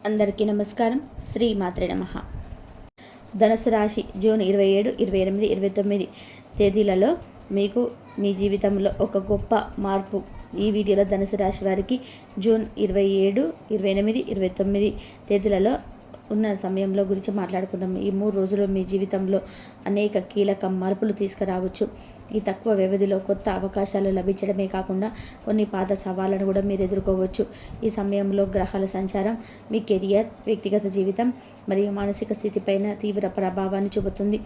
అందరికీ నమస్కారం. శ్రీ మాత్రే నమ. ధనుసు రాశి జూన్ ఇరవై ఏడు ఇరవై ఎనిమిది ఇరవై తొమ్మిది తేదీలలో మీకు మీ జీవితంలో ఒక గొప్ప మార్పు ఈ వీడియోలో ధనుసు రాశి వారికి జూన్ ఇరవై ఏడు ఇరవై ఎనిమిది ఇరవై తొమ్మిది తేదీలలో ఉన్న సమయంలో గురించి మాట్లాడుకుందాం. ఈ మూడు రోజులు మీ జీవితంలో అనేక కీలక మార్పులు తీసుకురావచ్చు. ఈ తక్కువ వ్యవధిలో కొత్త అవకాశాలు లభించడమే కాకుండా కొన్ని పాత సవాళ్ళను కూడా మీరు ఎదుర్కోవచ్చు. ఈ సమయంలో గ్రహాల సంచారం మీ కెరియర్ వ్యక్తిగత జీవితం మరియు మానసిక స్థితిపైన తీవ్ర ప్రభావాన్ని చూపుతుంది.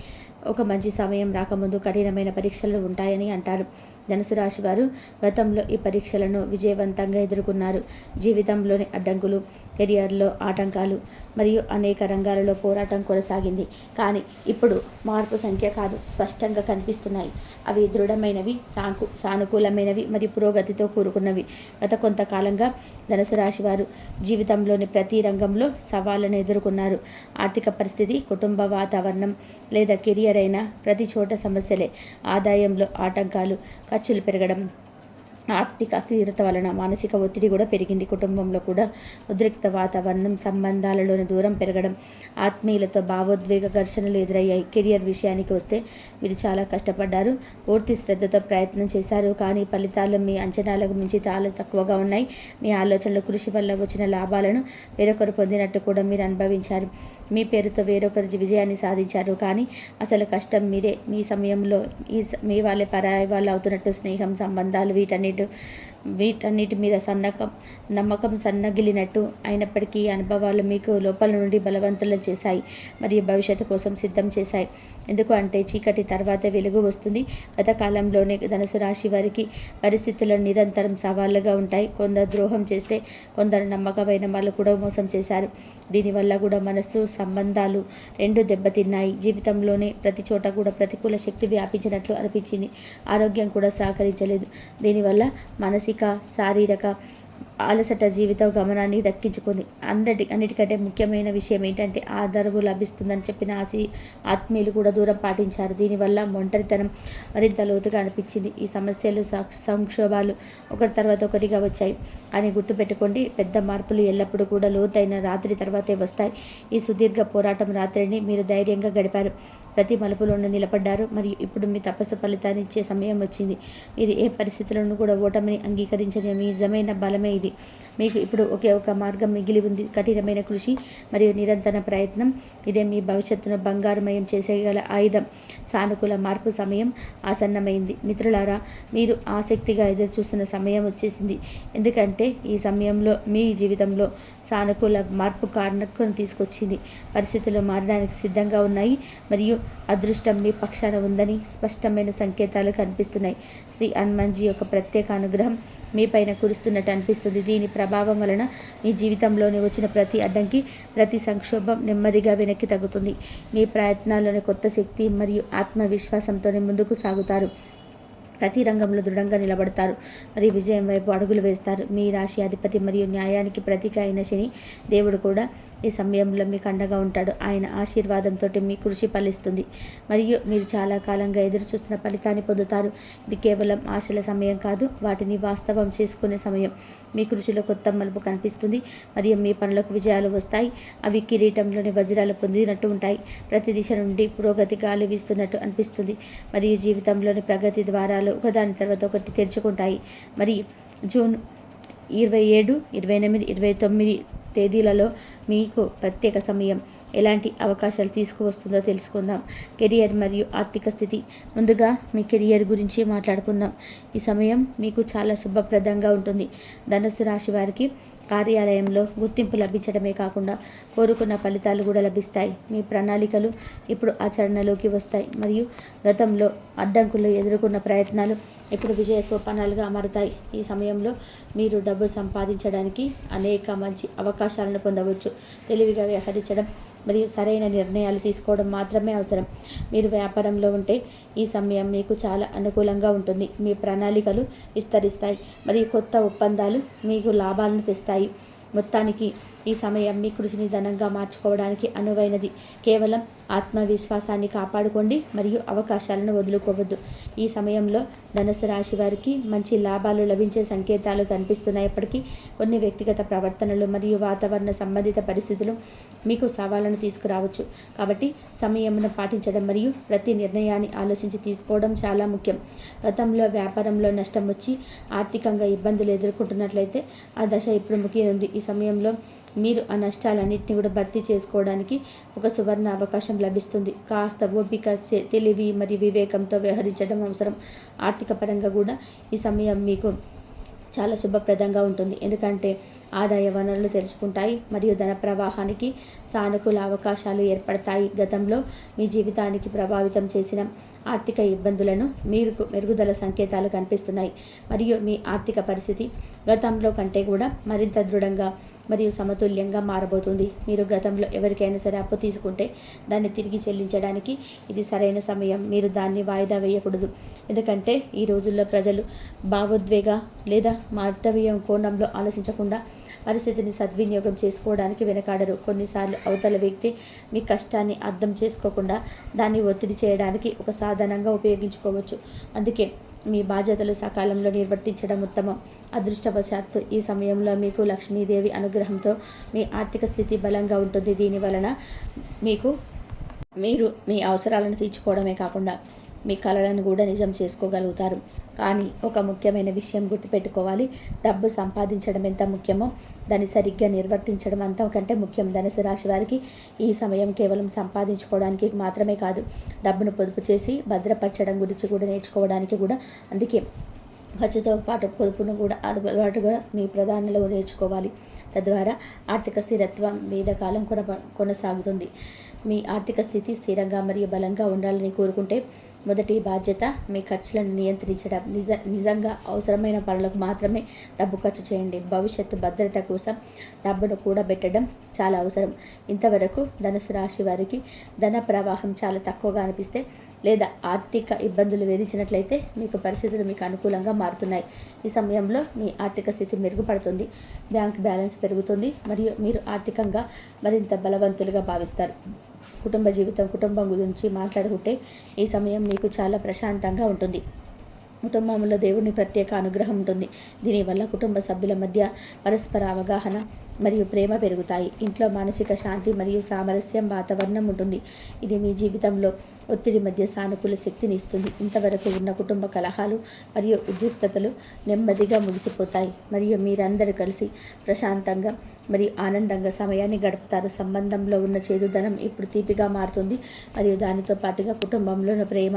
ఒక మంచి సమయం రాకముందు కఠినమైన పరీక్షలు ఉంటాయని అంటారు. ధనుసు రాశి వారు గతంలో ఈ పరీక్షలను విజయవంతంగా ఎదుర్కొన్నారు. జీవితంలోని అడ్డంకులు కెరియర్లో ఆటంకాలు మరియు అనేక రంగాలలో పోరాటం కొనసాగింది. కానీ ఇప్పుడు మార్పు సంఖ్య కాదు స్పష్టంగా కనిపిస్తున్నాయి. అవి దృఢమైనవి సాకు సానుకూలమైనవి మరియు పురోగతితో కూరుకున్నవి గత కొంతకాలంగా ధనుసు రాశి వారు జీవితంలోని ప్రతి రంగంలో సవాళ్ళను ఎదుర్కొన్నారు. ఆర్థిక పరిస్థితి కుటుంబ వాతావరణం లేదా కెరియర్ అయినా ప్రతి చోట సమస్యలే. ఆదాయంలో ఆటంకాలు ఖర్చులు పెరగడం ఆర్థిక అస్థిరత వలన మానసిక ఒత్తిడి కూడా పెరిగింది. కుటుంబంలో కూడా ఉద్రిక్త వాతావరణం సంబంధాలలోని దూరం పెరగడం ఆత్మీయులతో భావోద్వేగ ఘర్షణలు ఎదురయ్యాయి. కెరియర్ విషయానికి వస్తే మీరు చాలా కష్టపడ్డారు పూర్తి శ్రద్ధతో ప్రయత్నం చేశారు కానీ ఫలితాలు మీ అంచనాలకు మించి చాలా తక్కువగా ఉన్నాయి. మీ ఆలోచనలు కృషి వల్ల వచ్చిన లాభాలను వేరొకరు పొందినట్టు కూడా మీరు అనుభవించారు. మీ పేరుతో వేరొకరి విజయాన్ని సాధించారు కానీ అసలు కష్టం మీరే మీ సమయంలో ఈ మీ వాళ్ళే పరాయి వాళ్ళు అవుతున్నట్టు స్నేహం సంబంధాలు వీటన్నిటి side వీటన్నిటి మీద సన్నకం నమ్మకం సన్నగిలినట్టు అయినప్పటికీ అనుభవాలు మీకు లోపల నుండి బలవంతులను చేశాయి మరియు భవిష్యత్తు కోసం సిద్ధం చేశాయి. ఎందుకు అంటే చీకటి తర్వాత వెలుగు వస్తుంది. గత కాలంలోనే ధనుసు రాశి వారికి పరిస్థితులు నిరంతరం సవాళ్ళుగా ఉంటాయి. కొందరు ద్రోహం చేస్తే కొందరు నమ్మకమైన వాళ్ళు కూడా మోసం చేశారు. దీనివల్ల కూడా మనస్సు సంబంధాలు రెండు దెబ్బతిన్నాయి. జీవితంలోనే ప్రతి చోట కూడా ప్రతికూల శక్తి వ్యాపించినట్లు అనిపించింది. ఆరోగ్యం కూడా సహకరించలేదు. దీనివల్ల మానసిక శారీరక అలసట జీవిత గమనాన్ని దక్కించుకుంది. అందరి అన్నిటికంటే ముఖ్యమైన విషయం ఏంటంటే ఆధారము లభిస్తుందని చెప్పిన ఆసి ఆత్మీయులు కూడా దూరం పాటించారు. దీనివల్ల ఒంటరితనం మరింత లోతుగా అనిపించింది. ఈ సమస్యలు సంక్షోభాలు ఒకటి తర్వాత ఒకటిగా వచ్చాయి అని గుర్తుపెట్టుకోండి. పెద్ద మార్పులు ఎల్లప్పుడూ కూడా లోతైన రాత్రి తర్వాతే వస్తాయి. ఈ సుదీర్ఘ పోరాటం రాత్రిని మీరు ధైర్యంగా గడిపారు. ప్రతి మలుపులోనూ నిలబడ్డారు. మరియు ఇప్పుడు మీ తపస్సు ఫలితాన్ని ఇచ్చే సమయం వచ్చింది. మీరు ఏ పరిస్థితులను కూడా ఓటమిని అంగీకరించని మీ నిజమైన బలమే ఇది. మీకు ఇప్పుడు ఒకే ఒక మార్గం మిగిలి ఉంది. కఠినమైన కృషి మరియు నిరంతర ప్రయత్నం. ఇదే మీ భవిష్యత్తును బంగారుమయం చేసేయగల ఆయుధం. సానుకూల మార్పు సమయం ఆసన్నమైంది. మిత్రులారా మీరు ఆసక్తిగా ఎదురు చూస్తున్న సమయం వచ్చేసింది. ఎందుకంటే ఈ సమయంలో మీ జీవితంలో సానుకూల మార్పు కారణం తీసుకొచ్చింది. పరిస్థితులు మారడానికి సిద్ధంగా ఉన్నాయి మరియు అదృష్టం మీ పక్షాన ఉందని స్పష్టమైన సంకేతాలు కనిపిస్తున్నాయి. శ్రీ హనుమాన్జీ యొక్క ప్రత్యేక అనుగ్రహం మీ పైన కురుస్తున్నట్టు అనిపిస్తుంది. దీని ప్రభావం వలన మీ జీవితంలోని వచ్చిన ప్రతి అడ్డంకి ప్రతి సంక్షోభం నెమ్మదిగా వెనక్కి తగ్గుతుంది. మీ ప్రయత్నాల్లోని కొత్త శక్తి మరియు ఆత్మవిశ్వాసంతోనే ముందుకు సాగుతారు. ప్రతి రంగంలో దృఢంగా నిలబడతారు. మరియు విజయం వైపు అడుగులు వేస్తారు. మీ రాశి అధిపతి మరియు న్యాయానికి ప్రతీక అయిన శని దేవుడు కూడా ఈ సమయంలో మీకు అండగా ఉంటాడు. ఆయన ఆశీర్వాదంతో మీ కృషి ఫలిస్తుంది. మరియు మీరు చాలా కాలంగా ఎదురు చూస్తున్న ఫలితాన్ని పొందుతారు. ఇది కేవలం ఆశల సమయం కాదు వాటిని వాస్తవం చేసుకునే సమయం. మీ కృషిలో కొత్త మలుపు కనిపిస్తుంది. మరియు మీ పనులకు విజయాలు వస్తాయి. అవి కిరీటంలోని వజ్రాలు పొందినట్టు ఉంటాయి. ప్రతి దిశ నుండి పురోగతి గాలి వీస్తున్నట్టు అనిపిస్తుంది. మరియు జీవితంలోని ప్రగతి ద్వారాలు ఒకదాని తర్వాత ఒకటి తెరుచుకుంటాయి. మరి జూన్ ఇరవై ఏడు ఇరవై ఎనిమిది ఇరవై తొమ్మిది తేదీలలో మీకు ప్రత్యేక సమయం ఎలాంటి అవకాశాలు తీసుకువస్తుందో తెలుసుకుందాం. కెరియర్ మరియు ఆర్థిక స్థితి. ముందుగా మీ కెరియర్ గురించి మాట్లాడుకుందాం. ఈ సమయం మీకు చాలా శుభప్రదంగా ఉంటుంది. ధనుసు రాశి వారికి కార్యాలయంలో గుర్తింపు లభించడమే కాకుండా కోరుకున్న ఫలితాలు కూడా లభిస్తాయి. మీ ప్రణాళికలు ఇప్పుడు ఆచరణలోకి వస్తాయి. మరియు గతంలో అడ్డంకులు ఎదుర్కొన్న ప్రయత్నాలు ఇప్పుడు విజయ సోపానాలుగా మారుతాయి. ఈ సమయంలో మీరు డబ్బు సంపాదించడానికి అనేక మంచి అవకాశాలను పొందవచ్చు. తెలివిగా వ్యవహరించడం మరియు సరైన నిర్ణయాలు తీసుకోవడం మాత్రమే అవసరం. మీరు వ్యాపారంలో ఉంటే ఈ సమయం మీకు చాలా అనుకూలంగా ఉంటుంది. మీ ప్రణాళికలు విస్తరిస్తాయి మరియు కొత్త ఒప్పందాలు మీకు లాభాలను తెస్తాయి. మొత్తానికి ఈ సమయం మీ కృషిని ధనంగా మార్చుకోవడానికి అనువైనది. కేవలం ఆత్మవిశ్వాసాన్ని కాపాడుకోండి మరియు అవకాశాలను వదులుకోవద్దు. ఈ సమయంలో ధనుసు రాశి వారికి మంచి లాభాలు లభించే సంకేతాలు కనిపిస్తున్నప్పటికీ కొన్ని వ్యక్తిగత ప్రవర్తనలు మరియు వాతావరణ సంబంధిత పరిస్థితులు మీకు సవాళ్ళను తీసుకురావచ్చు. కాబట్టి సమయమును పాటించడం మరియు ప్రతి నిర్ణయాన్ని ఆలోచించి తీసుకోవడం చాలా ముఖ్యం. గతంలో వ్యాపారంలో నష్టం వచ్చి ఆర్థికంగా ఇబ్బందులు ఎదుర్కొంటున్నట్లయితే ఆ దశ ఇప్పుడు ముఖ్యమైనది ఈ సమయంలో మీరు ఆ నష్టాలన్నింటినీ కూడా భర్తీ చేసుకోవడానికి ఒక సువర్ణ అవకాశం లభిస్తుంది. కాస్త ఓపిక తెలివి మరియు వివేకంతో వ్యవహరించడం అవసరం. ఆర్థిక పరంగా కూడా ఈ సమయం మీకు చాలా శుభప్రదంగా ఉంటుంది. ఎందుకంటే ఆదాయ వనరులు తెరుచుకుంటాయి మరియు ధన ప్రవాహానికి సానుకూల అవకాశాలు ఏర్పడతాయి. గతంలో మీ జీవితానికి ప్రభావితం చేసిన ఆర్థిక ఇబ్బందులను మీరు మెరుగుదల సంకేతాలు కనిపిస్తున్నాయి. మరియు మీ ఆర్థిక పరిస్థితి గతంలో కంటే కూడా మరింత దృఢంగా మరియు సమతుల్యంగా మారబోతుంది. మీరు గతంలో ఎవరికైనా సరే అప్పు తీసుకుంటే దాన్ని తిరిగి చెల్లించడానికి ఇది సరైన సమయం. మీరు దాన్ని వాయిదా వేయకూడదు. ఎందుకంటే ఈ రోజుల్లో ప్రజలు భావోద్వేగ లేదా మార్తవీయం కోణంలో ఆలోచించకుండా పరిస్థితిని సద్వినియోగం చేసుకోవడానికి వెనకాడరు. కొన్నిసార్లు అవతల వ్యక్తి మీ కష్టాన్ని అర్థం చేసుకోకుండా దాన్ని ఒత్తిడి చేయడానికి ఒక సాధనంగా ఉపయోగించుకోవచ్చు. అందుకే మీ బాధ్యతలు సకాలంలో నిర్వర్తించడం ఉత్తమం. అదృష్టవశాత్తు ఈ సమయంలో మీకు లక్ష్మీదేవి అనుగ్రహంతో మీ ఆర్థిక స్థితి బలంగా ఉంటుంది. దీని వలన మీకు మీరు మీ అవసరాలను తీర్చుకోవడమే కాకుండా మీ కళలను కూడా నిజం చేసుకోగలుగుతారు. కానీ ఒక ముఖ్యమైన విషయం గుర్తుపెట్టుకోవాలి. డబ్బు సంపాదించడం ఎంత ముఖ్యమో దాన్ని సరిగ్గా నిర్వర్తించడం అంతకంటే ముఖ్యం. ధనుసు రాశి వారికి ఈ సమయం కేవలం సంపాదించుకోవడానికి మాత్రమే కాదు డబ్బును పొదుపు చేసి భద్రపరచడం గురించి కూడా నేర్చుకోవడానికి కూడా. అందుకే ఖర్చుతో పాటు పొదుపును కూడా అలవాటుగా మీ ప్రధానంలో నేర్చుకోవాలి. తద్వారా ఆర్థిక స్థిరత్వం వేదకాలం కొన కొనసాగుతుంది. మీ ఆర్థిక స్థితి స్థిరంగా మరియు బలంగా ఉండాలని కోరుకుంటే మొదటి బాధ్యత మీ ఖర్చులను నియంత్రించడం. నిజ నిజంగా అవసరమైన పనులకు మాత్రమే డబ్బు ఖర్చు చేయండి. భవిష్యత్తు భద్రత కోసం డబ్బును కూడబెట్టడం చాలా అవసరం. ఇంతవరకు ధనుసు రాశి వారికి ధన ప్రవాహం చాలా తక్కువగా అనిపిస్తే లేదా ఆర్థిక ఇబ్బందులు వేధించినట్లయితే మీకు పరిస్థితులు మీకు అనుకూలంగా మారుతున్నాయి. ఈ సమయంలో మీ ఆర్థిక స్థితి మెరుగుపడుతుంది. బ్యాంక్ బ్యాలెన్స్ పెరుగుతుంది మరియు మీరు ఆర్థికంగా మరింత బలవంతులుగా భావిస్తారు. కుటుంబ జీవితం కుటుంబం గురించి మాట్లాడుకుంటే ఈ సమయం మీకు చాలా ప్రశాంతంగా ఉంటుంది. కుటుంబంలో దేవుని ప్రత్యేక అనుగ్రహం ఉంటుంది. దీనివల్ల కుటుంబ సభ్యుల మధ్య పరస్పర అవగాహన మరియు ప్రేమ పెరుగుతాయి. ఇంట్లో మానసిక శాంతి మరియు సామరస్యం వాతావరణం ఉంటుంది. ఇది మీ జీవితంలో ఒత్తిడి మధ్య సానుకూల శక్తిని ఇస్తుంది. ఇంతవరకు ఉన్న కుటుంబ కలహాలు మరియు ఉద్రిక్తతలు నెమ్మదిగా ముగిసిపోతాయి. మరియు మీరందరూ కలిసి ప్రశాంతంగా మరియు ఆనందంగా సమయాన్ని గడుపుతారు. సంబంధంలో ఉన్న చేదుదనం ఇప్పుడు తీపిగా మారుతుంది. మరియు దానితో పాటుగా కుటుంబంలోని ప్రేమ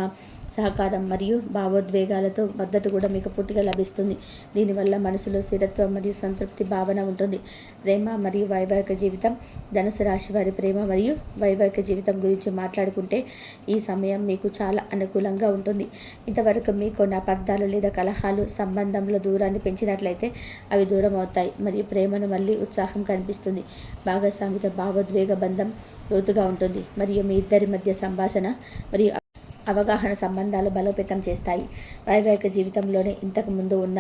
సహకారం మరియు భావోద్వేగాలతో మద్దతు కూడా మీకు పూర్తిగా లభిస్తుంది. దీనివల్ల మనసులో స్థిరత్వం మరియు సంతృప్తి భావన ఉంటుంది. ప్రేమ మరియు వైవాహిక జీవితం ధనుసు రాశి వారి ప్రేమ మరియు వైవాహిక జీవితం గురించి మాట్లాడుకుంటే ఈ సమయం మీకు చాలా అనుకూలంగా ఉంటుంది. ఇంతవరకు మీకు కొన్ని అపార్థాలు లేదా కలహాలు సంబంధంలో దూరాన్ని పెంచినట్లయితే అవి దూరం అవుతాయి మరియు ప్రేమను మళ్ళీ ఉత్సాహం కనిపిస్తుంది. భాగస్వామితో భావోద్వేగ బంధం లోతుగా ఉంటుంది. మరియు మీ ఇద్దరి మధ్య సంభాషణ మరియు అవగాహన సంబంధాలు బలోపేతం చేస్తాయి. వైవాహిక జీవితంలోనే ఇంతకు ముందు ఉన్న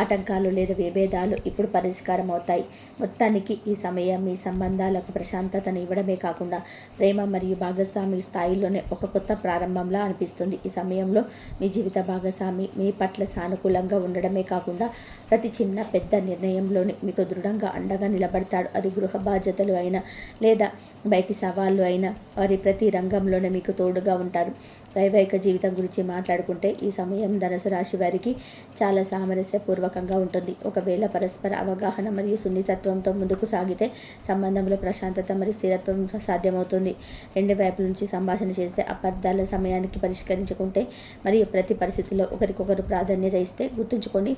ఆటంకాలు లేదా విభేదాలు ఇప్పుడు పరిష్కారం అవుతాయి మొత్తానికి ఈ సమయం మీ సంబంధాలకు ప్రశాంతతను ఇవ్వడమే కాకుండా ప్రేమ మరియు భాగస్వామి స్థాయిలోనే ఒక కొత్త ప్రారంభంలా అనిపిస్తుంది. ఈ సమయంలో మీ జీవిత భాగస్వామి మీ పట్ల సానుకూలంగా ఉండడమే కాకుండా ప్రతి చిన్న పెద్ద నిర్ణయంలోనే మీకు దృఢంగా అండగా నిలబడతాడు. అది గృహ బాధ్యతలు అయినా లేదా బయటి సవాళ్ళు అయినా వారి ప్రతి రంగంలోనే మీకు తోడుగా ఉంటారు. వైవాహిక జీవితం గురించి మాట్లాడుకుంటే ఈ సమయం ధనుసు రాశి వారికి చాలా సామరస్యపూర్వకంగా ఉంటుంది. ఒకవేళ పరస్పర అవగాహన మరియు సున్నితత్వంతో ముందుకు సాగితే సంబంధంలో ప్రశాంతత మరియు స్థిరత్వం సాధ్యమవుతుంది. రెండు వైపుల నుంచి సంభాషణ చేస్తే అపార్థాల సమయానికి పరిష్కరించుకుంటే మరియు ప్రతి పరిస్థితిలో ఒకరికొకరు ప్రాధాన్యత ఇస్తే గుర్తుంచుకొని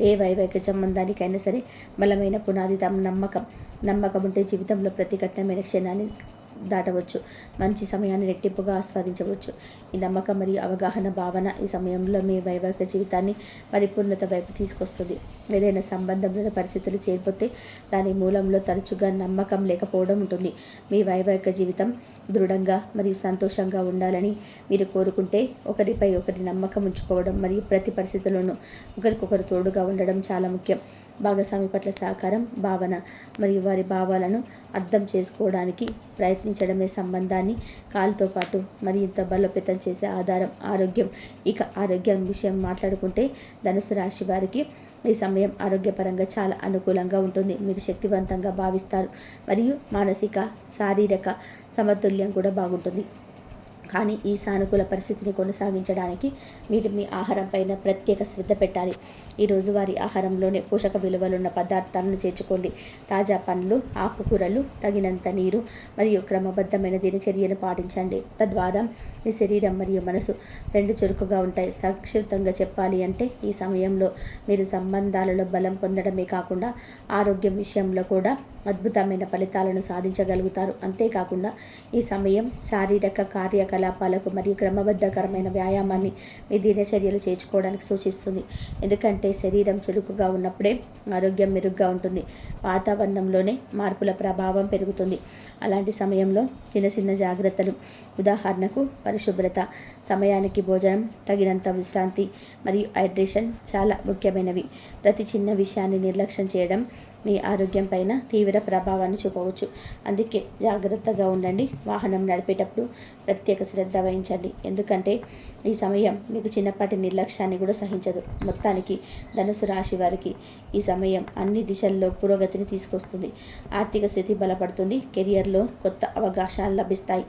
ఏ వైవాహిక సంబంధానికైనా సరే బలమైన పునాది తమ నమ్మకం నమ్మకం ఉంటే జీవితంలో ప్రతి కఠినమైన క్షణాన్ని దాటవచ్చు. మంచి సమయాన్ని రెట్టింపుగా ఆస్వాదించవచ్చు. ఈ నమ్మకం మరియు అవగాహన భావన ఈ సమయంలో మీ వైవాహిక జీవితాన్ని పరిపూర్ణత వైపు తీసుకొస్తుంది. ఏదైనా సంబంధంలో పరిస్థితులు చేరిపోతే దాని మూలంలో తరచుగా నమ్మకం లేకపోవడం ఉంటుంది. మీ వైవాహిక జీవితం దృఢంగా మరియు సంతోషంగా ఉండాలని మీరు కోరుకుంటే ఒకరిపై ఒకరి నమ్మకం ఉంచుకోవడం మరియు ప్రతి పరిస్థితుల్లోనూ ఒకరికొకరు తోడుగా ఉండడం చాలా ముఖ్యం. భాగస్వామి పట్ల సహకారం భావన మరియు వారి భావాలను అర్థం చేసుకోవడానికి ప్రయత్నించడమే సంబంధాన్ని కాలుతో పాటు మరింత బలోపేతం చేసే ఆధారం ఆరోగ్యం. ఇక ఆరోగ్యం విషయం మాట్లాడుకుంటే ధనుసు రాశి వారికి ఈ సమయం ఆరోగ్యపరంగా చాలా అనుకూలంగా ఉంటుంది. మీరు శక్తివంతంగా భావిస్తారు. మరియు మానసిక శారీరక సమతుల్యం కూడా బాగుంటుంది. కానీ ఈ సానుకూల పరిస్థితిని కొనసాగించడానికి మీరు మీ ఆహారం పైన ప్రత్యేక శ్రద్ధ పెట్టాలి. ఈ రోజువారి ఆహారంలోనే పోషక విలువలున్న పదార్థాలను చేర్చుకోండి. తాజా పండ్లు ఆకుకూరలు తగినంత నీరు మరియు క్రమబద్ధమైన దినచర్యను పాటించండి. తద్వారా మీ శరీరం మరియు మనసు రెండు చురుకుగా ఉంటాయి. సంక్షిప్తంగా చెప్పాలి అంటే ఈ సమయంలో మీరు సంబంధాలలో బలం పొందడమే కాకుండా ఆరోగ్యం విషయంలో కూడా అద్భుతమైన ఫలితాలను సాధించగలుగుతారు. అంతేకాకుండా ఈ సమయం శారీరక కార్యకలాపాలకు మరియు క్రమబద్ధకరమైన వ్యాయామాన్ని మీ దినచర్యలు చేర్చుకోవడానికి సూచిస్తుంది. ఎందుకంటే శరీరం చురుకుగా ఉన్నప్పుడే ఆరోగ్యం మెరుగ్గా ఉంటుంది. వాతావరణంలోనే మార్పుల ప్రభావం పెరుగుతుంది. అలాంటి సమయంలో చిన్న చిన్న జాగ్రత్తలు ఉదాహరణకు పరిశుభ్రత సమయానికి భోజనం తగినంత విశ్రాంతి మరియు హైడ్రేషన్ చాలా ముఖ్యమైనవి. ప్రతి చిన్న విషయాన్ని నిర్లక్ష్యం చేయడం మీ ఆరోగ్యం పైన తీవ్ర ప్రభావాన్ని చూపవచ్చు. అందుకే జాగ్రత్తగా ఉండండి. వాహనం నడిపేటప్పుడు ప్రత్యేక శ్రద్ధ వహించండి. ఎందుకంటే ఈ సమయం మీకు చిన్నపాటి నిర్లక్ష్యాన్ని కూడా సహించదు. మొత్తానికి ధనుసు రాశి వారికి ఈ సమయం అన్ని దిశల్లో పురోగతిని తీసుకొస్తుంది. ఆర్థిక స్థితి బలపడుతుంది. కెరియర్లో కొత్త అవకాశాలు లభిస్తాయి.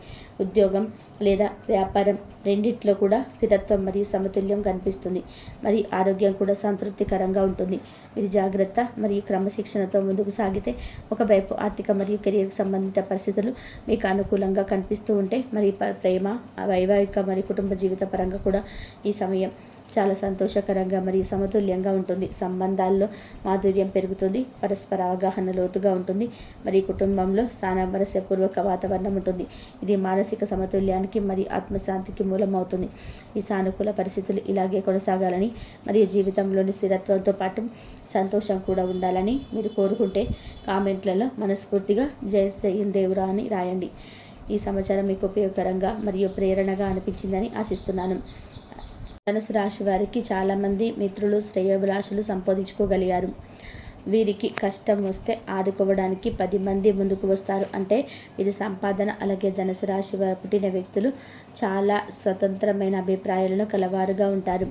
ఉద్యోగం లేదా వ్యాపారం రెండిట్లో కూడా స్థిరత్వం మరియు సమతుల్యం కనిపిస్తుంది. మరి ఆరోగ్యం కూడా సంతృప్తికరంగా ఉంటుంది. మీరు జాగ్రత్త మరియు క్రమశిక్షణతో ముందుకు సాగితే ఒకవైపు ఆర్థిక మరియు కెరియర్కి సంబంధిత పరిస్థితులు మీకు అనుకూలంగా కనిపిస్తూ ఉంటే మరి ప్రేమ వైవాహిక మరియు కుటుంబ జీవిత పరంగా కూడా ఈ సమయం చాలా సంతోషకరంగా మరియు సమతుల్యంగా ఉంటుంది. సంబంధాల్లో మాధుర్యం పెరుగుతుంది పరస్పర అవగాహన లోతుగా ఉంటుంది మరియు కుటుంబంలో సామరస్యపూర్వక వాతావరణం ఉంటుంది. ఇది మానసిక సమతుల్యానికి మరియు ఆత్మశాంతికి మూలమవుతుంది. ఈ సానుకూల పరిస్థితులు ఇలాగే కొనసాగాలని మరియు జీవితంలోని స్థిరత్వంతో పాటు సంతోషం కూడా ఉండాలని మీరు కోరుకుంటే కామెంట్లలో మనస్ఫూర్తిగా జయ దేవురా అని రాయండి. ఈ సమాచారం మీకు ఉపయోగకరంగా మరియు ప్రేరణగా అనిపించిందని ఆశిస్తున్నాను. ధనుసు రాశి వారికి చాలామంది మిత్రులు శ్రేయోభిలాషులు సంపాదించుకోగలిగారు. వీరికి కష్టం వస్తే ఆదుకోవడానికి పది మంది ముందుకు వస్తారు. అంటే ఇది సంపాదన. అలాగే ధనుసు రాశి వారు పుట్టిన వ్యక్తులు చాలా స్వతంత్రమైన అభిప్రాయాలను కలవారుగా ఉంటారు.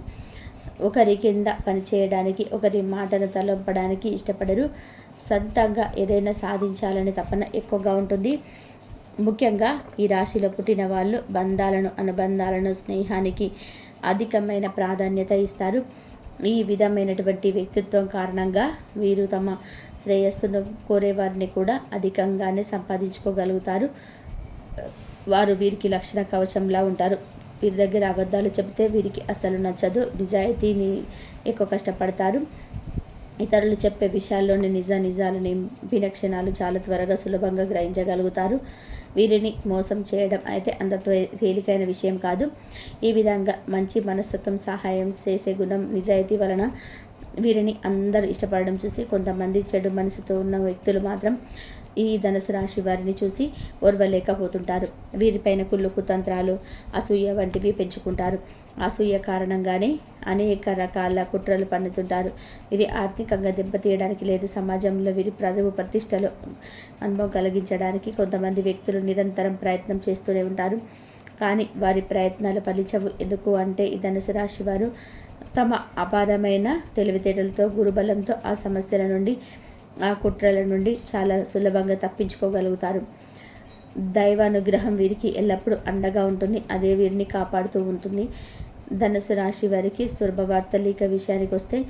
ఒకరి కింద పనిచేయడానికి ఒకరి మాటను తలపడానికి ఇష్టపడరు. సొంతంగా ఏదైనా సాధించాలనే తపన ఎక్కువగా ఉంటుంది. ముఖ్యంగా ఈ రాశిలో పుట్టిన వాళ్ళు బంధాలను అనుబంధాలను స్నేహానికి అధికమైన ప్రాధాన్యత ఇస్తారు. ఈ విధమైనటువంటి వ్యక్తిత్వం కారణంగా వీరు తమ శ్రేయస్సును కోరేవారిని కూడా అధికంగానే సంపాదించుకోగలుగుతారు. వారు వీరికి లక్షణ కవచంలా ఉంటారు. వీరి దగ్గర అబద్ధాలు చెబితే వీరికి అసలు నచ్చదు. నిజాయితీని ఎక్కువ కష్టపడతారు. ఇతరులు చెప్పే విషయాల్లోని నిజ నిజాలని వినక్షణాలు చాలా త్వరగా సులభంగా గ్రహించగలుగుతారు. వీరిని మోసం చేయడం అయితే అంత తేలికైన విషయం కాదు. ఈ విధంగా మంచి మనస్తత్వం సహాయం చేసే గుణం నిజాయితీ వలన వీరిని అందరూ ఇష్టపడడం చూసి కొంతమంది చెడు మనసుతో ఉన్న వ్యక్తులు మాత్రం ఈ ధనుసు రాశి వారిని చూసి ఓర్వలేకపోతుంటారు. వీరిపైన కుళ్ళు కుతంత్రాలు అసూయ వంటివి పెంచుకుంటారు. అసూయ కారణంగానే అనేక రకాల కుట్రలు పన్నుతుంటారు. వీరి ఆర్థికంగా దెబ్బతీయడానికి లేదు. సమాజంలో వీరి ప్రజలు ప్రతిష్టలో అనుభవం కలిగించడానికి కొంతమంది వ్యక్తులు నిరంతరం ప్రయత్నం చేస్తూనే ఉంటారు. కానీ వారి ప్రయత్నాలు ఫలించవు. ఎందుకు అంటే ఈ ధనుసు రాశి వారు తమ అపారమైన తెలివితేటలతో గురుబలంతో ఆ సమస్యల నుండి ఆ కుట్రల నుండి చాలా సులభంగా తప్పించుకోగలుగుతారు. దైవానుగ్రహం వీరికి ఎల్లప్పుడూ అండగా ఉంటుంది. అదే వీరిని కాపాడుతూ ఉంటుంది. ధనుసు రాశి వారికి శుభవార్తలీక విషయానికి వస్తే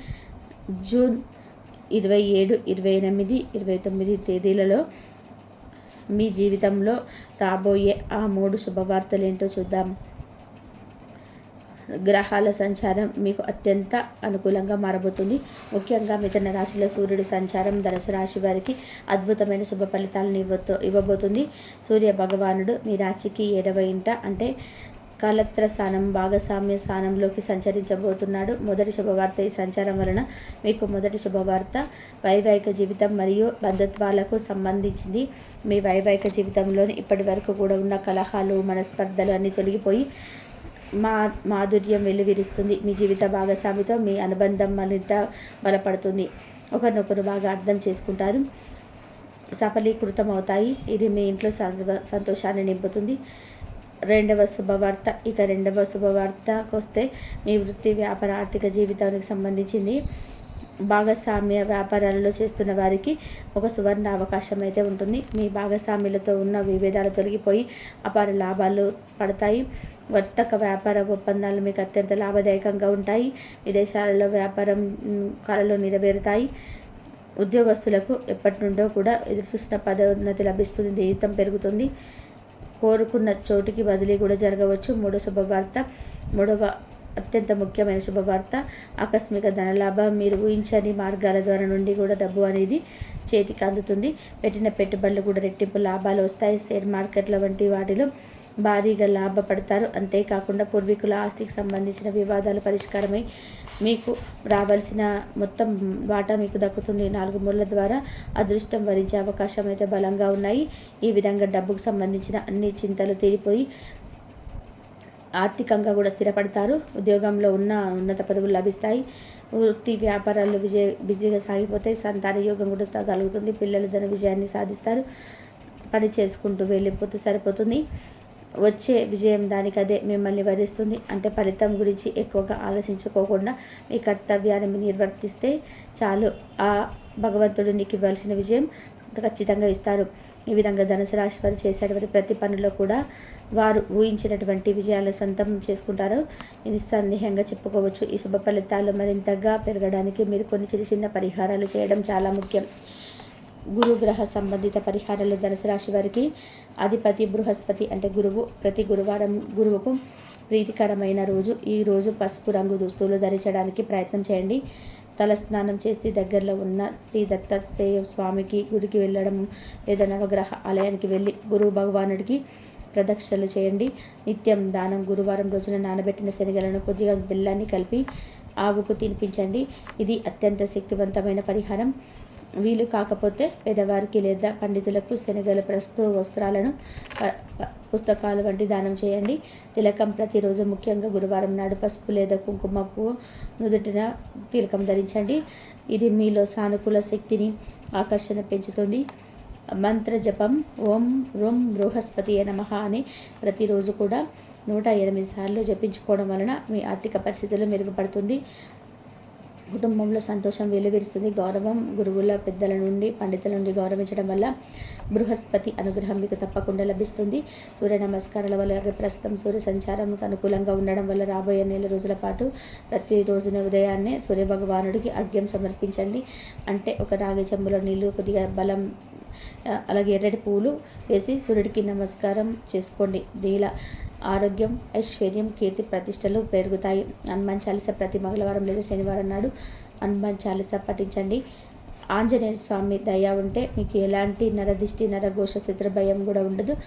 జూన్ ఇరవై ఏడు ఇరవై ఎనిమిది ఇరవై తొమ్మిది తేదీలలో మీ జీవితంలో రాబోయే ఆ మూడు శుభవార్తలు ఏంటో చూద్దాం. గ్రహాల సంచారం మీకు అత్యంత అనుకూలంగా మారబోతుంది. ముఖ్యంగా మిథున రాశిలో సూర్యుడి సంచారం ధనుసు రాశి వారికి అద్భుతమైన శుభ ఫలితాలను ఇవ్వతో ఇవ్వబోతుంది. సూర్య భగవానుడు మీ రాశికి ఏడవ ఇంట అంటే కలత్ర స్థానం భాగస్వామ్య స్థానంలోకి సంచరించబోతున్నాడు. మొదటి శుభవార్త ఈ సంచారం వలన మీకు మొదటి శుభవార్త వైవాహిక జీవితం మరియు బంధుత్వాలకు సంబంధించింది. మీ వైవాహిక జీవితంలోని ఇప్పటి వరకు కూడా ఉన్న కలహాలు మనస్పర్ధలు అన్నీ తొలగిపోయి మా మాధుర్యం వెలువిరుస్తుంది. మీ జీవిత భాగస్వామితో మీ అనుబంధం మరింత బలపడుతుంది. ఒకరినొకరు బాగా అర్థం చేసుకుంటారు. సఫలీకృతం అవుతాయి ఇది మీ ఇంట్లో సంతోషాన్ని నింపుతుంది. రెండవ శుభవార్త. ఇక రెండవ శుభవార్తకు వస్తే మీ వృత్తి వ్యాపార ఆర్థిక జీవితానికి సంబంధించింది. భాగస్వామ్య వ్యాపారాలలో చేస్తున్న వారికి ఒక సువర్ణ అవకాశం అయితే ఉంటుంది. మీ భాగస్వామ్యులతో ఉన్న విభేదాలు తొలగిపోయి అపార లాభాలు పడతాయి. వర్తక వ్యాపార ఒప్పందాలు మీకు అత్యంత లాభదాయకంగా ఉంటాయి. విదేశాలలో వ్యాపారం కళలు నెరవేరుతాయి. ఉద్యోగస్తులకు ఎప్పటి నుండో కూడా ఎదురుచూసిన పదోన్నతి లభిస్తుంది. జీతం పెరుగుతుంది. కోరుకున్న చోటికి బదిలీ కూడా జరగవచ్చు. మూడో శుభవార్త. మూడవ అత్యంత ముఖ్యమైన శుభవార్త. ఆకస్మిక ధనలాభం మీరు ఊహించని మార్గాల ద్వారా నుండి కూడా డబ్బు అనేది చేతికి అందుతుంది. పెట్టిన పెట్టుబడులు కూడా రెట్టింపు లాభాలు వస్తాయి. షేర్ మార్కెట్ల వంటి వాటిలో భారీగా లాభపడతారు. అంతేకాకుండా పూర్వీకుల ఆస్తికి సంబంధించిన వివాదాలు పరిష్కారమై మీకు రావాల్సిన మొత్తం వాటా మీకు దక్కుతుంది. నాలుగు మూల ద్వారా అదృష్టం వరించే అవకాశం అయితే బలంగా ఉన్నాయి. ఈ విధంగా డబ్బుకు సంబంధించిన అన్ని చింతలు తీరిపోయి ఆర్థికంగా కూడా స్థిరపడతారు. ఉద్యోగంలో ఉన్న ఉన్నత పదవులు లభిస్తాయి. వృత్తి వ్యాపారాలు విజయ బిజీగా సాగిపోతాయి సంతాన యోగం కూడా కలుగుతుంది పిల్లలు ధన విజయాన్ని సాధిస్తారు. పని చేసుకుంటూ వెళ్ళిపోతే సరిపోతుంది. వచ్చే విజయం దానికి అదే మిమ్మల్ని వరిస్తుంది. అంటే ఫలితం గురించి ఎక్కువగా ఆలోచించుకోకుండా మీ కర్తవ్యాన్ని నిర్వర్తిస్తే చాలు. ఆ భగవంతుడు నీకు ఇవ్వాల్సిన విజయం ఖచ్చితంగా ఇస్తారు. ఈ విధంగా ధనుసు రాశి వారు చేసేటువంటి ప్రతి పనిలో కూడా వారు ఊహించినటువంటి విజయాలు సొంతం చేసుకుంటారు. నిస్సందేహంగా చెప్పుకోవచ్చు. ఈ శుభ ఫలితాలు మరింతగా పెరగడానికి మీరు కొన్ని చిన్న చిన్న పరిహారాలు చేయడం చాలా ముఖ్యం. గురుగ్రహ సంబంధిత పరిహారాలు ధనుసు రాశి వారికి అధిపతి బృహస్పతి అంటే గురువు ప్రతి గురువారం గురువుకు ప్రీతికరమైన రోజు. ఈ రోజు పసుపు రంగు దుస్తులు ధరించడానికి ప్రయత్నం చేయండి. తలస్నానం చేసి దగ్గరలో ఉన్న శ్రీ దత్తాత్రేయ స్వామికి గుడికి వెళ్ళడం లేదా నవగ్రహ ఆలయానికి వెళ్ళి గురువు భగవానుడికి ప్రదక్షిణలు చేయండి. నిత్యం దానం గురువారం రోజున నానబెట్టిన శనగలను కొద్దిగా బెల్లాన్ని కలిపి ఆవుకు తినిపించండి. ఇది అత్యంత శక్తివంతమైన పరిహారం. వీలు కాకపోతే పేదవారికి లేదా పండితులకు శనగల ప్రస్తుత వస్త్రాలను పుస్తకాలు వంటి దానం చేయండి. తిలకం ప్రతిరోజు ముఖ్యంగా గురువారం నాడు పసుపు లేదా కుంకుమకు నుదుటిన తిలకం ధరించండి. ఇది మీలో సానుకూల శక్తిని ఆకర్షణ పెంచుతుంది. మంత్ర జపం ఓం రోం బృహస్పతి నమ అని ప్రతిరోజు కూడా నూట ఎనిమిది సార్లు జపించుకోవడం వలన మీ ఆర్థిక పరిస్థితులు మెరుగుపడుతుంది. కుటుంబంలో సంతోషం వెలువరిస్తుంది. గౌరవం గురువుల పెద్దల నుండి పండితుల నుండి గౌరవించడం వల్ల బృహస్పతి అనుగ్రహం మీకు తప్పకుండా లభిస్తుంది. సూర్య నమస్కారాల వల్ల ప్రస్తుతం సూర్య సంచారంకు అనుకూలంగా ఉండడం వల్ల రాబోయే నెల రోజుల పాటు ప్రతిరోజున ఉదయాన్నే సూర్య భగవానుడికి అర్ఘ్యం సమర్పించండి. అంటే ఒక రాగి చెంబులో నీళ్ళు కొద్దిగా బలం అలాగే ఎర్రటి పూలు వేసి సూర్యుడికి నమస్కారం చేసుకోండి. దీలా ఆరోగ్యం ఐశ్వర్యం కీర్తి ప్రతిష్టలు పెరుగుతాయి. హనుమాన్ చాలీస ప్రతి మంగళవారం లేదా శనివారం నాడు హనుమాన్ చాలీస పఠించండి. ఆంజనేయ స్వామి దయ ఉంటే మీకు ఎలాంటి నరదిష్టి నరఘోష శత్ర భయం కూడా ఉండదు.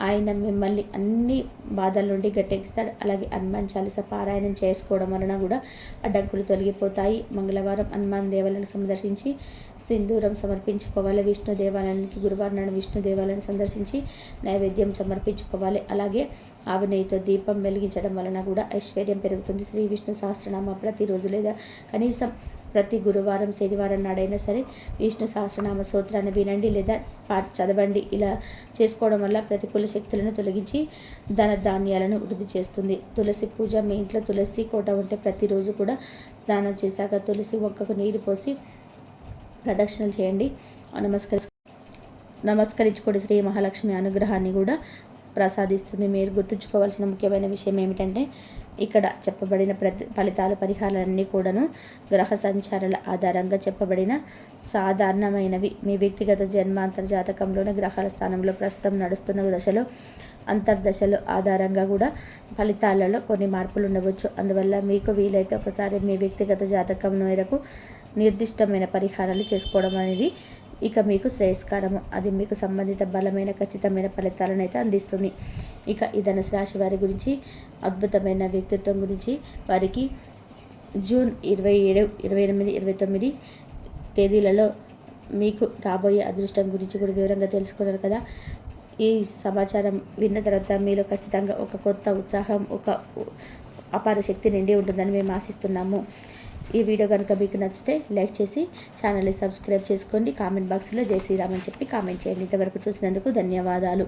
ఆయన మిమ్మల్ని అన్ని బాధల నుండి గట్టెక్కిస్తాడు. అలాగే హనుమాన్ చాలీస పారాయణం చేసుకోవడం వలన కూడా అడ్డంకులు తొలగిపోతాయి. మంగళవారం హనుమాన్ దేవాలయాన్ని సందర్శించి సింధూరం సమర్పించుకోవాలి. విష్ణు దేవాలయానికి గురువారం నాడు విష్ణు దేవాలయాన్ని సందర్శించి నైవేద్యం సమర్పించుకోవాలి. అలాగే ఆవు నెయ్యితో దీపం వెలిగించడం వలన కూడా ఐశ్వర్యం పెరుగుతుంది. శ్రీ విష్ణు సహస్రనామ ప్రతిరోజు లేదా కనీసం ప్రతి గురువారం శనివారం నాడైనా సరే విష్ణు సహస్రనామ సూత్రాన్ని వినండి లేదా పాట చదవండి. ఇలా చేసుకోవడం వల్ల ప్రతికూల శక్తులను తొలగించి ధన ధాన్యాలను వృద్ధి చేస్తుంది. తులసి పూజ మీ ఇంట్లో తులసి కోట ఉంటే ప్రతిరోజు కూడా స్నానం చేశాక తులసి ఒక్కకు నీరు పోసి ప్రదక్షిణలు చేయండి. నమస్కరి నమస్కరించుకోండి. శ్రీ మహాలక్ష్మి అనుగ్రహాన్ని కూడా ప్రసాదిస్తుంది. మీరు గుర్తుంచుకోవాల్సిన ముఖ్యమైన విషయం ఏమిటంటే ఇక్కడ చెప్పబడిన ప్రతి ఫలితాలు పరిహారాలన్నీ కూడాను గ్రహ సంచారాల ఆధారంగా చెప్పబడిన సాధారణమైనవి. మీ వ్యక్తిగత జన్మాంతర జాతకంలోని గ్రహాల స్థానంలో ప్రస్తుతం నడుస్తున్న దశలో అంతర్దశలు ఆధారంగా కూడా ఫలితాలలో కొన్ని మార్పులు ఉండవచ్చు. అందువల్ల మీకు వీలైతే ఒకసారి మీ వ్యక్తిగత జాతకం మేరకు నిర్దిష్టమైన పరిహారాలు చేసుకోవడం అనేది ఇక మీకు శ్రేయస్కరము. అది మీకు సంబంధిత బలమైన ఖచ్చితమైన ఫలితాలను అయితే అందిస్తుంది. ఇక ఈ ధనుసు రాశి వారి గురించి అద్భుతమైన వ్యక్తిత్వం గురించి వారికి జూన్ ఇరవై ఏడు ఇరవై ఎనిమిది ఇరవై తొమ్మిది తేదీలలో మీకు రాబోయే అదృష్టం గురించి కూడా వివరంగా తెలుసుకున్నారు కదా. ఈ సమాచారం విన్న తర్వాత మీలో ఖచ్చితంగా ఒక కొత్త ఉత్సాహం ఒక అపార శక్తి నిండి ఉంటుందని మేము ఆశిస్తున్నాము. ఈ వీడియో కనుక మీకు నచ్చితే లైక్ చేసి ఛానల్ని సబ్స్క్రైబ్ చేసుకోండి. కామెంట్ బాక్స్లో జై శ్రీరామ్ అని చెప్పి కామెంట్ చేయండి. ఇంతవరకు చూసినందుకు ధన్యవాదాలు.